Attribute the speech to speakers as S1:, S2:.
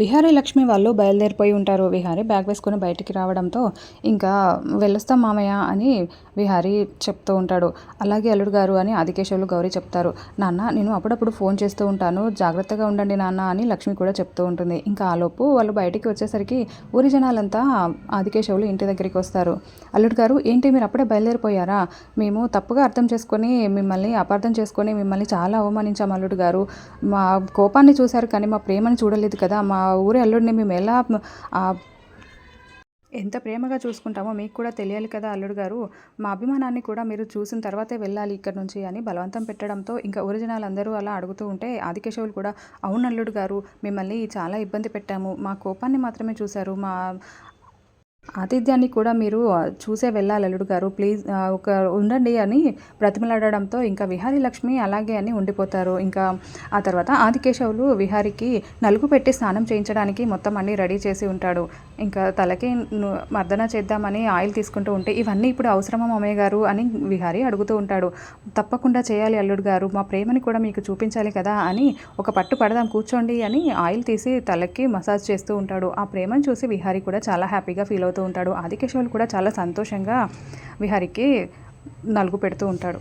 S1: విహారీ లక్ష్మి వాళ్ళు బయలుదేరిపోయి ఉంటారు. విహారీ బ్యాగ్ వేసుకొని బయటికి రావడంతో ఇంకా వెళ్ళొస్తాం మామయ్య అని విహారీ చెప్తూ ఉంటాడు. అలాగే అల్లుడు గారు అని ఆదికేశవులు గౌరీ చెప్తారు. నాన్న నేను అప్పుడప్పుడు ఫోన్ చేస్తూ ఉంటాను. జాగ్రత్తగా ఉండండి నాన్న అని లక్ష్మి కూడా చెప్తూ ఉంటుంది. ఇంకా ఆలోపు వాళ్ళు బయటికి వచ్చేసరికి ఊరి జనాలంతా ఆదికేశవులు ఇంటి దగ్గరికి వస్తారు. అల్లుడు గారు ఏంటి మీరు అప్పుడే బయలుదేరిపోయారా? మేము తప్పుగా అర్థం చేసుకొని మిమ్మల్ని అపార్థం చేసుకొని మిమ్మల్ని చాలా అవమానించాం అల్లుడు గారు. మా కోపాన్ని చూశారు కానీ మా ప్రేమని చూడలేదు కదా. మా ఊరి అల్లుడిని మేము ఎలా ఎంత ప్రేమగా చూసుకుంటామో మీకు కూడా తెలియాలి కదా అల్లుడు గారు. మా అభిమానాన్ని కూడా మీరు చూసిన తర్వాతే వెళ్ళాలి ఇక్కడ నుంచి అని బలవంతం పెట్టడంతో ఇంకా ఒరిజినల్ అందరూ అలా అడుగుతూ ఉంటే ఆదికేశవులు కూడా అవును అల్లుడు గారు మిమ్మల్ని చాలా ఇబ్బంది పెట్టాము. మా కోపాన్ని మాత్రమే చూశారు. మా ఆతిథ్యాన్ని కూడా మీరు చూసే వెళ్ళాలి అల్లుడు గారు. ప్లీజ్ ఒక ఉండండి అని బ్రతిమలాడడంతో ఇంకా విహారీ లక్ష్మి అలాగే అని ఉండిపోతారు. ఇంకా ఆ తర్వాత ఆదికేశవులు విహారికి నలుగు పెట్టి స్నానం చేయించడానికి మొత్తం అన్నీ రెడీ చేసి ఉంటాడు. ఇంకా తలకి మర్దన చేద్దామని ఆయిల్ తీసుకుంటూ ఉంటే ఇవన్నీ ఇప్పుడు అవసరమా అమ్మయ్య గారు అని విహారీ అడుగుతూ ఉంటాడు. తప్పకుండా చేయాలి అల్లుడు గారు మా ప్రేమని కూడా మీకు చూపించాలి కదా అని ఒక పట్టు పడదాం కూర్చోండి అని ఆయిల్ తీసి తలకి మసాజ్ చేస్తూ ఉంటాడు. ఆ ప్రేమను చూసి విహారీ కూడా చాలా హ్యాపీగా ఫీల్ అవుతూ ఉంటాడు. ఆదికేశవులు కూడా చాలా సంతోషంగా విహారికి నలుగు పెడుతూ ఉంటాడు.